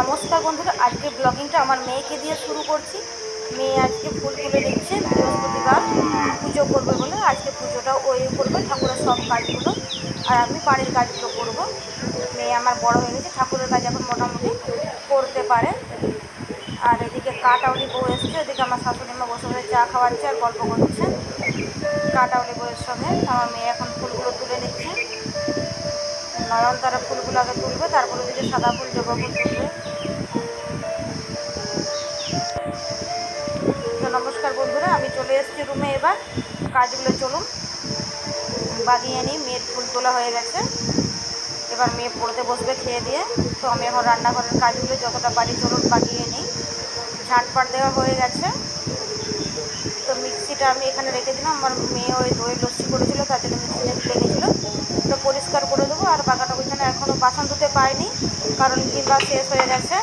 নমস্কার বন্ধুরা আজকে ব্লগিংটা আমার মেয়েকে দিয়ে শুরু করছি। মেয়ে আজকে ফুল তুলে দিচ্ছে বৃহস্পতিবার পুজো করবে বলে। আজকে পুজোটা ওই করবে, ঠাকুরের সব কাজগুলো। আর আমি বাড়ির কাজগুলো করব। মেয়ে আমার বড় হয়ে গেছে, ঠাকুরের কাজ এখন মোটামুটি করতে পারে। আর এদিকে কাটাউলি বউ এসছে, এদিকে আমার শাশুড়ি মা বসে বসে চা খাওয়াচ্ছে আর গল্প করছে। কাটাউলি বউয়ের সঙ্গে আমার মেয়ে এখন ফুলগুলো তুলে নিচ্ছে। নয়নতারা ফুলগুলো আগে তুলবে, তারপরে ওদিকে সাদা ফুল জবা ফুল তুলবে। তো নমস্কার বন্ধুরা, আমি চলে এসেছি রুমে এবার। কাজগুলো চলুন। বাগিয়ে নিই, মেয়ের ফুল তোলা হয়ে গেছে। এবার মেয়ে পড়তে বসবে খেয়ে দিয়ে। তো আমি এখন রান্নাঘরের কাজগুলো যতটা পারি চলুন বাগিয়ে নিই। ঝাঁটপাট দেওয়া হয়ে গেছে। মিক্সিটা আমি এখানে রেখে দিলাম, আমার মেয়ে ওই দই লস্যি করেছিল, তার জন্য মিক্সিটা লেগেছিলো তো পরিষ্কার করে দেবো, আর বাগাটা ওইখানে এখনও বাসন ধুতে পাইনি কারণ দিনবার শেষ হয়ে গেছে।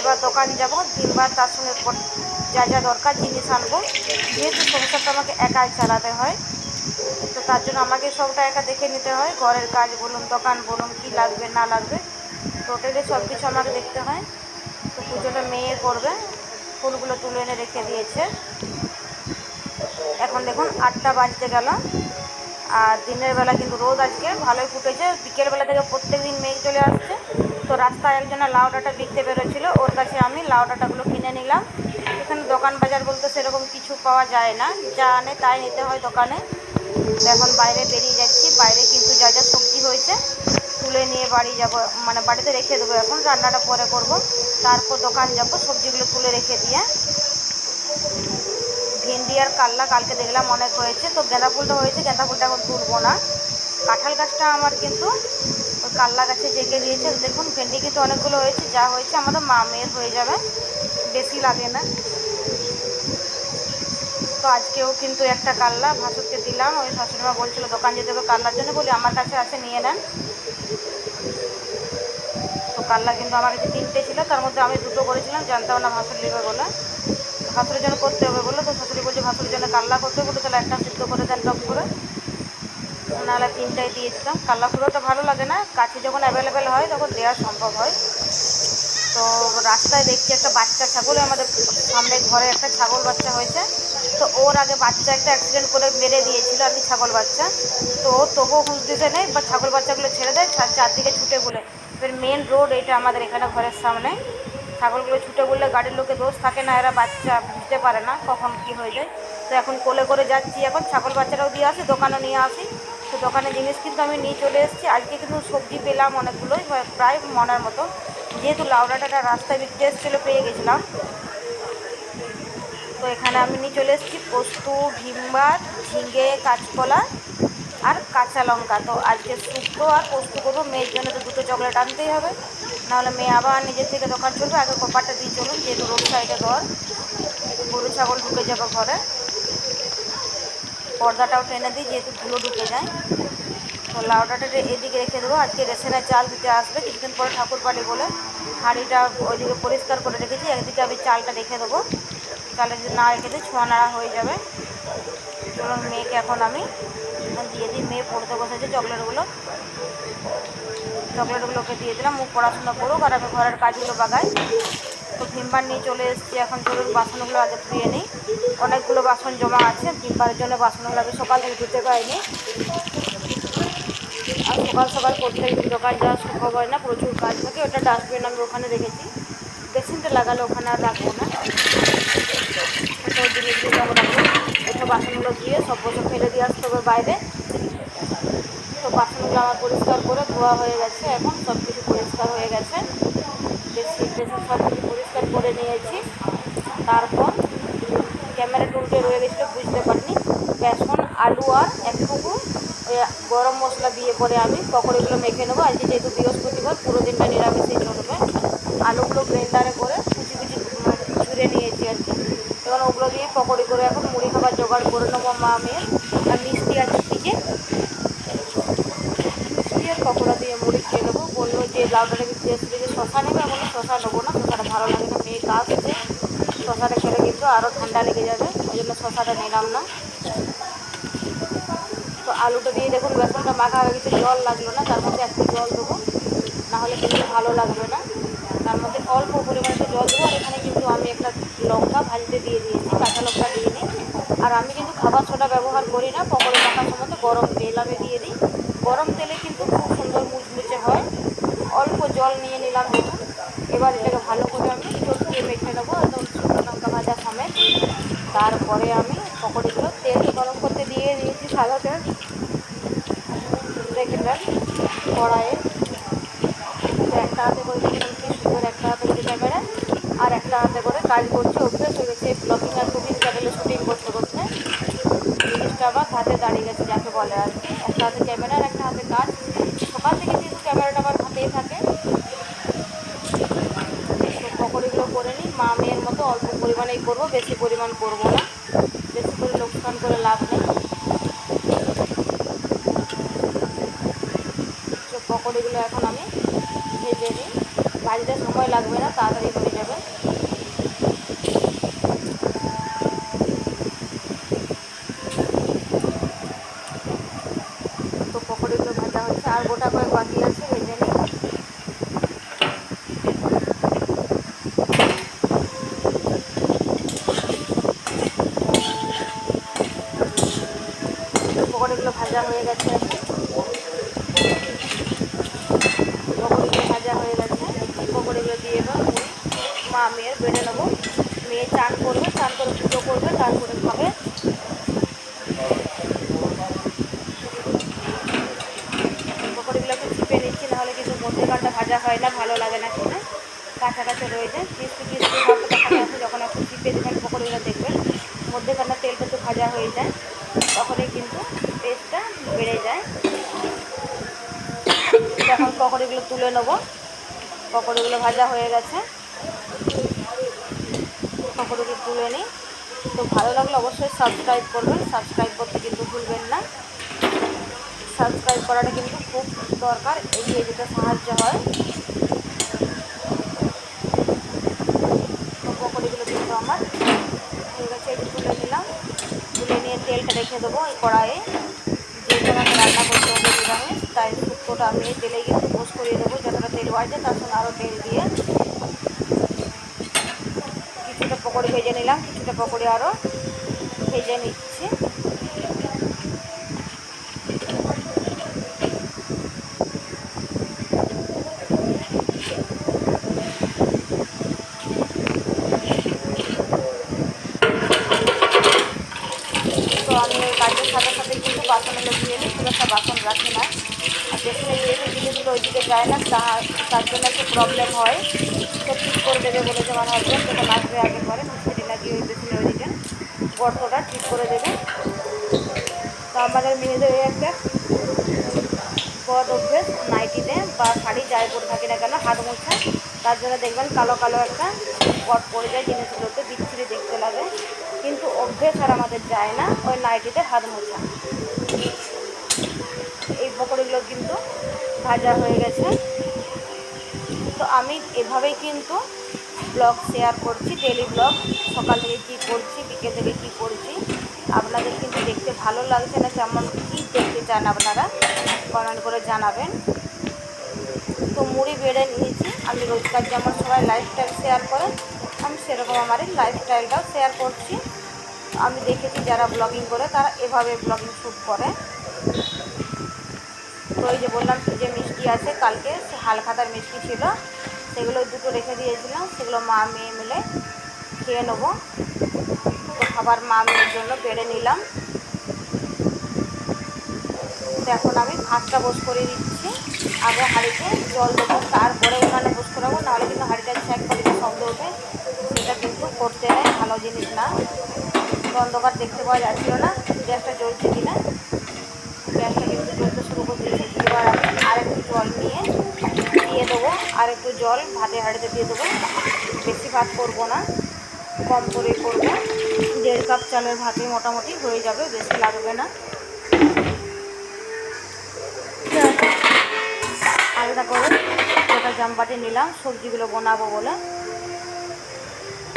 এবার দোকান যাব দিনবার তার সঙ্গে যা যা দরকার জিনিস আনব। যেহেতু সংসারটা আমাকে একাই চালাতে হয়, তো তার জন্য আমাকে সবটা একা দেখে নিতে হয়। ঘরের কাজ বলুন, দোকান বলুন, কী লাগবে, না লাগবে, টোটালি সব কিছু আমাকে দেখতে হয়। তো পুজোটা মেয়ে করবে, ফুলগুলো তুলে এনে রেখে দিয়েছে। এখন দেখুন আটটা বাজতে গেল। আর দিনের বেলা কিন্তু রোদ আজকে, ভালোই ফুটেছে। বিকেলবেলা থেকে প্রত্যেক দিন মেঘ চলে আসছে। তো রাস্তায় একজনের লাউ ডাঁটা বিকতে বেরোছিল ওর কাছে আমি লাউ ডাঁটাগুলো কিনে নিলাম। এখানে দোকান বাজার বলতে সেরকম কিছু পাওয়া যায় না। যা আনে তাই নিতে হয় দোকানে। এখন বাইরে বেরিয়ে যাচ্ছি। বাইরে কিন্তু যা যা সবজি হয়েছে, তুলে নিয়ে বাড়ি যাব। মানে বাড়িতে রেখে দেবো এখন। রান্নাটা পরে করব। তারপর দোকান যাব সবজিগুলো তুলে রেখে দিয়ে। ভেন্ডি আর কাল্লা কালকে দেখলাম অনেক হয়েছে। তো গেঁদা ফুলটা হয়েছে, গেঁদা ফুলটা এখন তুলবো না। কাঁঠাল গাছটা আমার কিন্তু ওই কাল্লা গাছে জেগে দিয়েছে। দেখুন, ভেন্ডি কিন্তু অনেকগুলো হয়েছে। যা হয়েছে আমাদের মা মেয়ের হয়ে যাবে। বেশি লাগে না। তো আজকেও কিন্তু একটা কাল্লা ভাসুরকে দিলাম। ওই শাশুড়িমা বলছিল, দোকান যেতে হবে কাল্লার জন্য। বলি, আমার কাছে আছে, নিয়ে নেন। কাল্লা কিন্তু আমার কাছে তিনটে ছিল, তার মধ্যে আমি দুটো করেছিলাম জানতাম না ভাসুর নেবে বলে। ভাসুরের জন্য করতে হবে বলে, তো শাশুড়ি বলছে, ভাসুরের জন্য কাল্লা করতে বলে তাহলে একটা সিদ্ধ করে দেন টক করে। নাহলে তিনটাই দিয়ে দিতাম। কাল্লা ফুলটা ভালো লাগে না, কাছে যখন অ্যাভেলেবেল হয়, তখন দেওয়া সম্ভব হয়। তো রাস্তায় দেখছি একটা বাচ্চা ছাগল, আমাদের সামনে ঘরে একটা ছাগল বাচ্চা হয়েছে। তো ওর আগে বাচ্চা একটা অ্যাক্সিডেন্ট করে মেরে দিয়েছিল আর কি ছাগল বাচ্চা। তো তবুও হুঁশ দিতে নেই বা ছাগল বাচ্চাগুলো ছেড়ে দেয় চারদিকে ছুটে বলে। এবার মেন রোড এটা আমাদের এখানে ঘরের সামনে। ছাগলগুলো ছুটে বললে গাড়ির লোকে দোষ থাকে না, এরা বাচ্চা বুঝতে পারে না কখন কি হয়ে যায়। তো এখন কোলে করে যাচ্ছি এখন, ছাগল বাচ্চাটাও দিয়ে আসি দোকানে নিয়ে আসি। তো দোকানে জিনিস কিন্তু আমি নিয়ে চলে এসেছি। আজকে কিন্তু সবজি পেলাম অনেকগুলোই প্রায় মনের মতো। যেহেতু লাউডাটাটা রাস্তায় বিক্রি এসেছিল, পেয়ে গেছিলাম। তো এখানে আমি নিয়ে চলে এসেছি পোস্ত, ভিমবার ঝিঙ্গে কাঁচকলা। আর কাঁচা লঙ্কা। তো আজকে শুক্তো আর পোস্ত করব। মেয়ের জন্য তো দুটো চকলেট আনতেই হবে। নাহলে মেয়ে আবার নিজের থেকে দোকান চলবে। আগে কপারটা দিয়ে চলুন, যেহেতু রোড সাইডে ঘর। গরু, ছাগল ঢুকে যাবে ঘরে। পর্দাটাও টেনে দিই, যেহেতু ধুলো ঢুকে যায়। তো লাউডাটা এদিকে রেখে দেবো। আজকে রেশনের চাল দিতে আসবে। কিছুদিন পরে ঠাকুর পাড়ি বলে হাঁড়িটা ওইদিকে পরিষ্কার করে রেখেছি। একদিকে আমি চালটা রেখে দেবো। চালে যদি না রেখে দিই, ছোঁয়া নাড়া হয়ে যাবে। চলুন, মেয়েকে এখন আমি দিয়ে মেয়ে পড়তে বসেছে, চকলেটগুলো। চকলেটগুলোকে দিয়ে দিলাম মুখ পড়াশোনা করুক আর আমি ঘরের কাজগুলো বাগাই। তো ভিমবার নিয়ে চলে এসেছি, এখন চলুন বাসনগুলো আগে ধুয়ে নিই। অনেকগুলো বাসন জমা আছে ভিমবারের জন্য বাসনগুলো আমি সকাল থেকে ধুতে পারিনি। আর সকাল সকাল করতে দোকান যাওয়া সম্ভব হয় না, প্রচুর কাজ থাকে, ওটা ডাস্টবিন আমি ওখানে রেখেছি। বেসিনটা লাগালে ওখানে আর রাখব না। জিনিসগুলো আমি রাখব? এসব বাসনগুলো ধুয়ে সব বছর ফেলে দিয়ে আসতে হবে বাইরে। তো বাসনগুলো আমার পরিষ্কার করে ধোয়া হয়ে গেছে, এখন সব কিছু পরিষ্কার হয়ে গেছে। বেশি বেশি সব কিছু পরিষ্কার করে নিয়েছি। তারপর ক্যামেরা টুলটে রয়ে গেছিল, বুঝতে পারিনি। বেসন, আলু আর একটুকু গরম মশলা দিয়ে পরে আমি পকোড়িগুলো মেখে নেব। আজকে যেহেতু বৃহস্পতিবার, পুরো দিনটা নিরামিষই চলবে আলুগুলো ব্লেন্ডারে করে কুচি কুচি ছুঁড়ে নিয়েছি আর কি। এবার ওগুলো দিয়ে পকোড়ি করে এখন মুড়ি খাবার জোগাড় করে নেব মা মেয়ের। আর মিষ্টি আছে দিকে আর পকোড়া দিয়ে মুড়ি খেয়ে নেব। বলল যে লাউডারে বিক্রি আসছে যে শশা নেবে? আমি শশা নেব না শশাটা ভালো লাগে না, মেয়ে কাজ আছে। শশাটা খেলে কিন্তু আরও ঠান্ডা লেগে যাবে, ওই জন্য শশাটা নিলাম না। তো আলুটা দিয়ে দেখুন, বেসনটা মাখা হয়ে গেছে, জল লাগল না, তার মধ্যে একটু জল দেবো। নাহলে কিন্তু ভালো লাগবে না। তার মধ্যে অল্প পরিমাণে জল দেবো, আর এখানে কিন্তু আমি একটা লঙ্কা ভাজতে দিয়ে দিয়েছি, কাঁচা লঙ্কা দিয়ে নিই আর আমি কিন্তু খাবার সোডা ব্যবহার করি না, পকোড়ে মাখার সময় গরম তেল আমি দিয়ে দিই। গরম তেলে কিন্তু খুব সুন্দর মুচমুচে হয় অল্প জল নিয়ে নিলাম এবার এটাকে ভালো করে আমি চটকিয়ে মেখে নেব একদম শুকনো লঙ্কা ভাজা সমেত। তারপরে আমি পকোড়িগুলো তেল গরম করতে দিয়ে দিয়েছি সাদা তেল। দেখবেন কড়াইয়ে। একটা হাতে করে সুন্দর একটা হাতে করে ক্যামেরা আর একটা হাতে করে কাজ করছে, অভ্যেস হয়ে গেছে। ব্লগিং আর কুকিং চ্যানেলে শুটিং করতে করতে। জিনিসটা আমার হাতে দাঁড়িয়ে গেছে, যাকে বলে আর কি। একটা হাতে ক্যামেরা আর একটা হাতে কাজ। সকাল থেকে যেহেতু ক্যামেরাটা আমার হাতেই থাকে। পকোড়িগুলো করে নিই। মা মেয়ের মতো অল্প পরিমাণেই করব, বেশি পরিমাণ করব না। বেশি করে লোকসান করে লাভ নেই। পকোড়িগুলো এখন আমি ভেজে নিই। ভাজতে সময় লাগবে না, তাড়াতাড়ি হয়ে যাবে তো পকোড়িগুলো ভাজা হচ্ছে আর গোটা কয়েক বাকি আছে ভেজে নিই পকোড়িগুলো ভাজা হয়ে গেছে এখন পকোড়িগুলো ভাজা হয়ে গেছে এই পকোড়িগুলো দিয়ে এবার মা মেয়ের বেড়ে নেব মেয়ে চান করবে চান করে পুজো করবে তারপরে খাবে পকোড়িগুলো একটু চিপে নিচ্ছি নাহলে কিন্তু মধ্যেখানটা ভাজা হয় না ভালো লাগে না খেতে কাঁচা কাঁচা রয়ে যায় ক্রিস্পি ক্রিস্পি ভাবটা দেখানো আছে যখন একটু চিপে দেবেন পকোড়িগুলো দেখবেন মধ্যেখানটা তেলটা একটু ভাজা হয়ে যায় তখনই কিন্তু টেস্টটা বেড়ে যায়। এখন পকোড়িগুলো তুলে নেব। পকোড়িগুলো ভাজা হয়ে গেছে। পকোড়িগুলো তুলে নিই। তো ভালো লাগলে অবশ্যই সাবস্ক্রাইব করবেন। সাবস্ক্রাইব করতে কিন্তু ভুলবেন না। সাবস্ক্রাইব করাটা কিন্তু খুব দরকার, এগিয়ে যেতে সাহায্য হয়। পকোড়িগুলো কিন্তু আমার গেছে, একটু তুলে নিলাম। তুলে নিয়ে তেলটা রেখে দেবো ওই কড়াইয়ে। আমাকে রান্না করতে হবে নিরামিষ তাই শুক্তোটা আমি তেলে কিন্তু পোস্ট করিয়ে দেবো যতটা তেল বাড়ছে, তার সঙ্গে আরও তেল দিয়ে কিছুটা পকোড়ি ভেজে নিলাম, কিছুটা পকোড়ি আরও ভেজে নিচ্ছি তো আমি ওই কাজের সাথে সাথে কিন্তু বাসনগুলো ধুয়ে নিই খুব একটা বাসন রাখি না। আর বেসিনে যেহেতু জিনিসগুলো ওইদিকে যায় না তার জন্য একটু প্রবলেম হয়। তো ঠিক করে দেবে বলেছে আমার হাজব্যান্ড সেটা আসবে আগে পরে মিস্ত্রি লাগিয়ে ওই বেসিনের ওইদিকে গর্তটা ঠিক করে দেবে। তো আমাদের মেয়েদের এই একটা বদ অভ্যেস, নাইটিতে বা শাড়ি যাই পরে থাকি না কেন, হাত মোছা, তার জন্য দেখবেন কালো কালো একটা পট পড়ে যায় জিনিসগুলোতে বিচ্ছিরি দেখতে লাগে। কিন্তু অভ্যেস আর আমাদের যায় না, ওই নাইটিতে হাত মোছা। এই পকোড়িগুলো কিন্তু ভাজা হয়ে গেছে। তো আমি এভাবেই কিন্তু ব্লগ শেয়ার করছি ডেলি ব্লগ। সকাল থেকে কী করছি, বিকেল থেকে কী করছি, আপনাদের কিন্তু দেখতে ভালো লাগছে না, কেমন কী দেখতে চান আপনারা কমেন্ট করে জানাবেন। তো মুড়ি বেড়ে নিয়েছি, আমি রোজকার যেমন সবাই লাইফস্টাইল শেয়ার করে, আমি সেরকম আমার লাইফস্টাইলটাও শেয়ার করছি। আমি দেখেছি যারা ব্লগিং করে, তারা এভাবে ব্লগিং শ্যুট করে। ওই যে বললাম যে মিষ্টি আছে, কালকে সে হালখাতার মিষ্টি ছিল, সেগুলো দুটো রেখে দিয়েছিলাম, সেগুলো মা মেয়ে মিলে খেয়ে নেব। তো খাবার মা মেয়ের জন্য বেড়ে নিলাম। তো এখন আমি ভাতটা বস করে দিচ্ছি। আগে হাঁড়িতে জল দেবো, তারপরে উনানে বস করাবো নাহলে কিন্তু হাঁড়িটা ছ্যাক করে শব্দ ওঠে। সেটা কিন্তু করতে নেয় ভালো জিনিস না। অন্ধকার দেখতে পাওয়া যাচ্ছিল না গ্যাসটা জ্বলছে কিনা গ্যাসটা কিন্তু জ্বলতে শুরু করে দিয়েছি এবার আমি আর একটু জল নিয়ে দিয়ে দেবো আর একটু জল, ভাতে হাঁড়িতে দিয়ে দেবো। বেশি ভাত করব না, কম করে করব। দেড় কাপ চালের ভাতে মোটামুটি হয়ে যাবে, বেশি লাগবে না। আলাদা করে গোটা জামবাটি নিলাম, সবজিগুলো বানাবো বলে।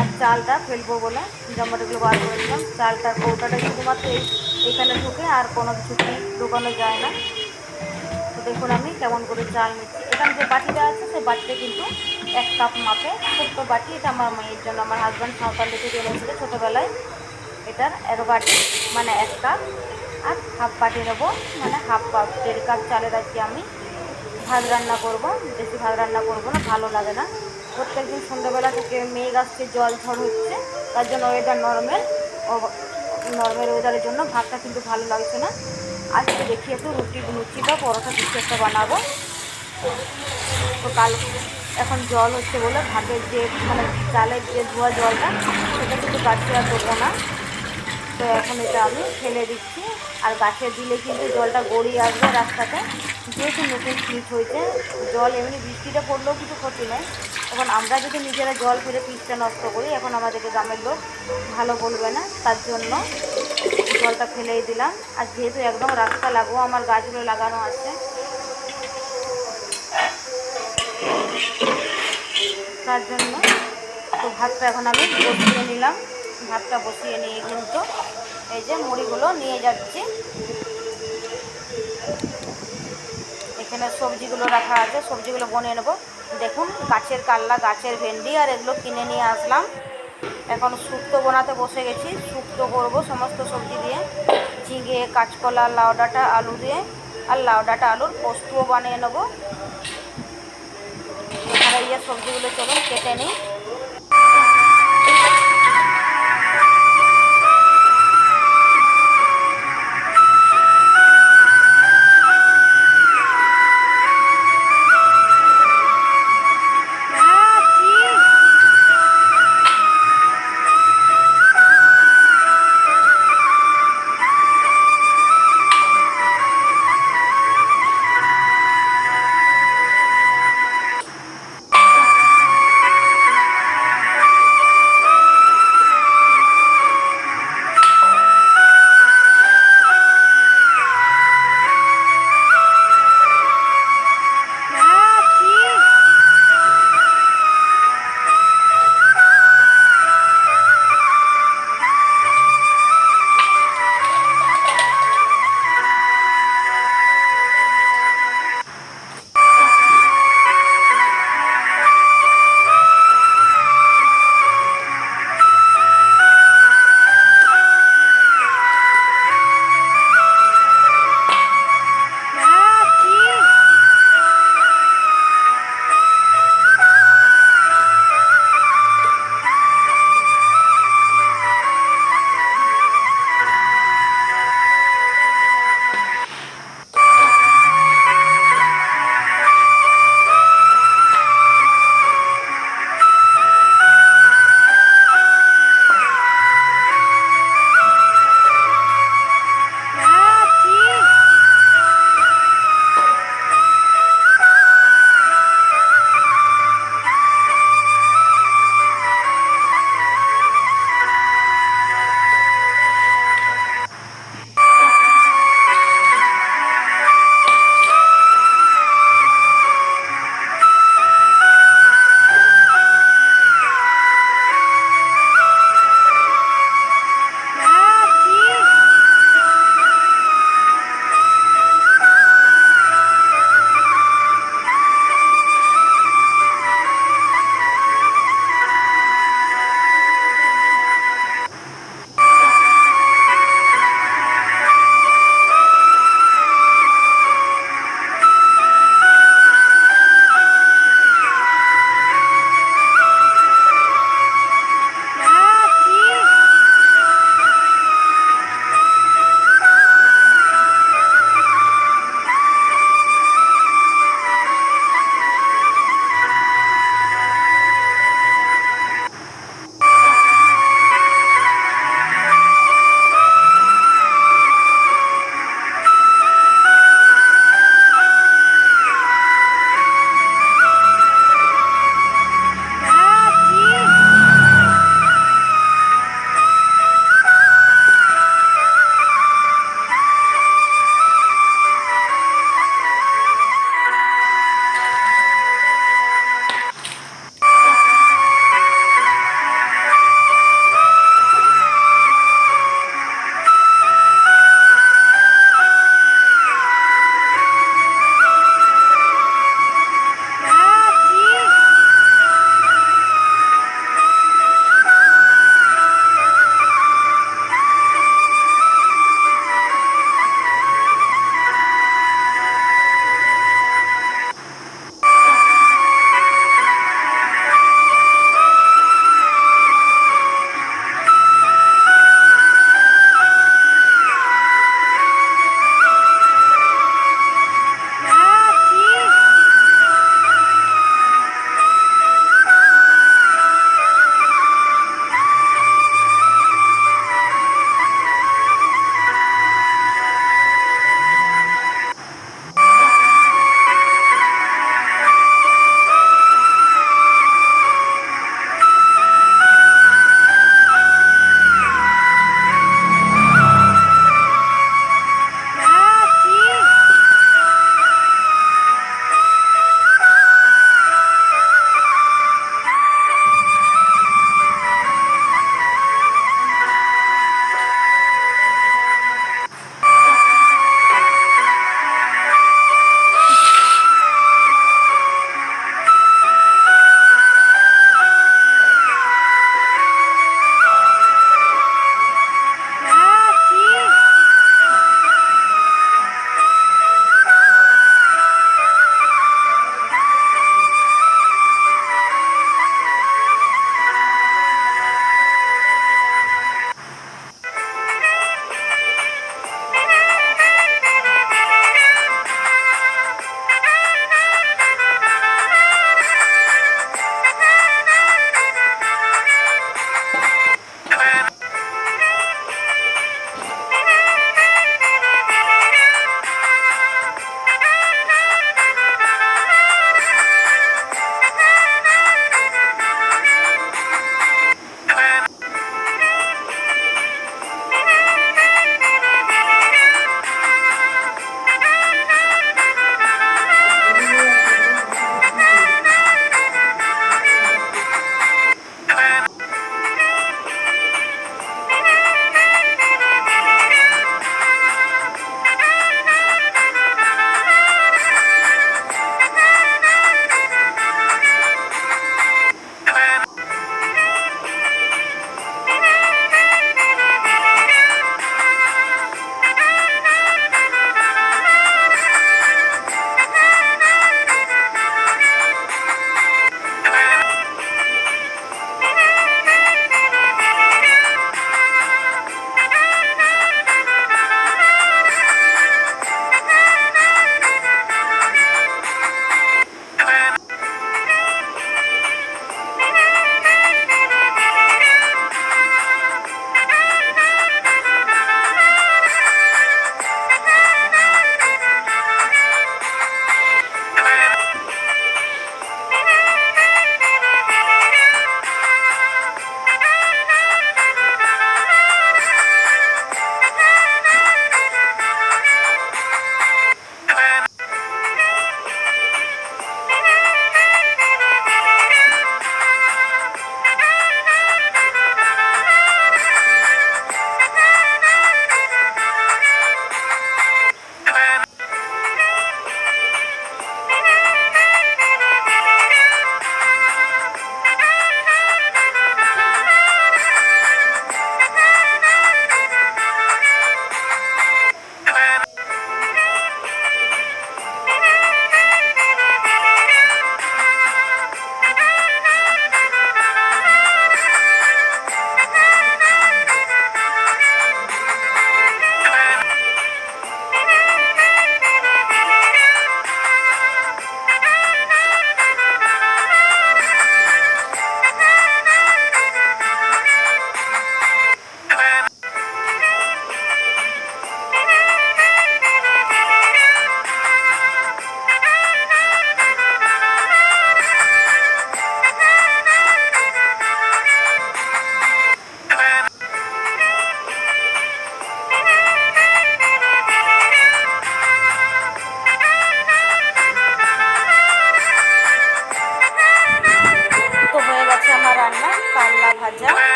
আর চালটা ফেলব বলে, জামবাটিগুলো বার করে নিলাম। চালটার কৌটাটা শুধুমাত্র এখানে ঢুকে আর কোনো কিছু ঢুকানো যায় না। দেখুন আমি কেমন করে চাল নিচ্ছি। ক্যাপসিকাম যে বাটিটা আছে, সেই বাটিতে কিন্তু এক কাপ মাপে। ছোট্ট বাটি, এটা আমার মেয়ের জন্য। আমার হাজব্যান্ড সাঁওতাল থেকে এনেছিল ছোটোবেলায়। এটার এক বাটি মানে এক কাপ। আর হাফ বাটি নেব মানে হাফ কাপ, দেড় কাপ চালের আজকে আমি ভাত রান্না করব। বেশি ভাত রান্না করব না, ভালো লাগে না। প্রত্যেকদিন সন্ধ্যাবেলা থেকে মেঘ আসছে, জল ঝড় হচ্ছে। তার জন্য ওয়েদার নর্মাল নর্মাল ওয়েদারের জন্য ভাতটা কিন্তু ভালো লাগছে না। আজকে দেখি একটু রুটি লুচি বা পরোটা কিছু একটা বানাবো। তো কাল এখন জল হচ্ছে বলে ভাতের যে মানে চালের যে ধোয়া জলটা, সেটা কিন্তু গাছে আর দেবো না। তো এখন এটা আমি ফেলে দিচ্ছি। আর গাছে দিলে কিন্তু জলটা গড়িয়ে আসবে রাস্তাতে। যেহেতু নতুন পিচ হয়েছে, জল এমনি বৃষ্টিটা পড়লেও কিছু ক্ষতি নেই। এখন আমরা যদি নিজেরা জল ফেলে পিচটা নষ্ট করি, এখন আমাদেরকে গ্রামের লোক ভালো বলবে না, তার জন্য জলটা ফেলেই দিলাম। আর যেহেতু একদম রাস্তা লাগবো আমার গাছগুলো লাগানো আছে। তার জন্য তো ভাতটা এখন আমি বসিয়ে নিলাম। ভাতটা বসিয়ে নিয়ে কিন্তু এই যে মুড়িগুলো নিয়ে যাচ্ছি। এখানে সবজিগুলো রাখা আছে, সবজিগুলো বনিয়ে নেব। দেখুন, গাছের কাল্লা, গাছের ভেন্ডি আর এগুলো কিনে নিয়ে আসলাম। এখন শুক্তো বানাতে বসে গেছি। শুক্তো করব সমস্ত সবজি দিয়ে। ঝিঙে, কাঁচকলা, লাউ ডাঁটা, আলু দিয়ে। আর লাউ ডাঁটা, আলুর পোস্তও বানিয়ে নেব। এখানে ইয়ে সবজিগুলো চলুন কেটে নিই।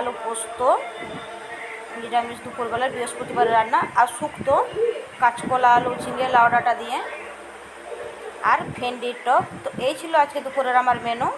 আলু পোস্ত, নিরামিষ দুপুরবেলার বৃহস্পতিবারের রান্না, আর শুক্তো, কাঁচকলা আলু, ঝিঙে, লাউ ডাঁটা দিয়ে, আর ভেন্ডির টক। তো এই ছিল আজকে দুপুরের আমার মেনু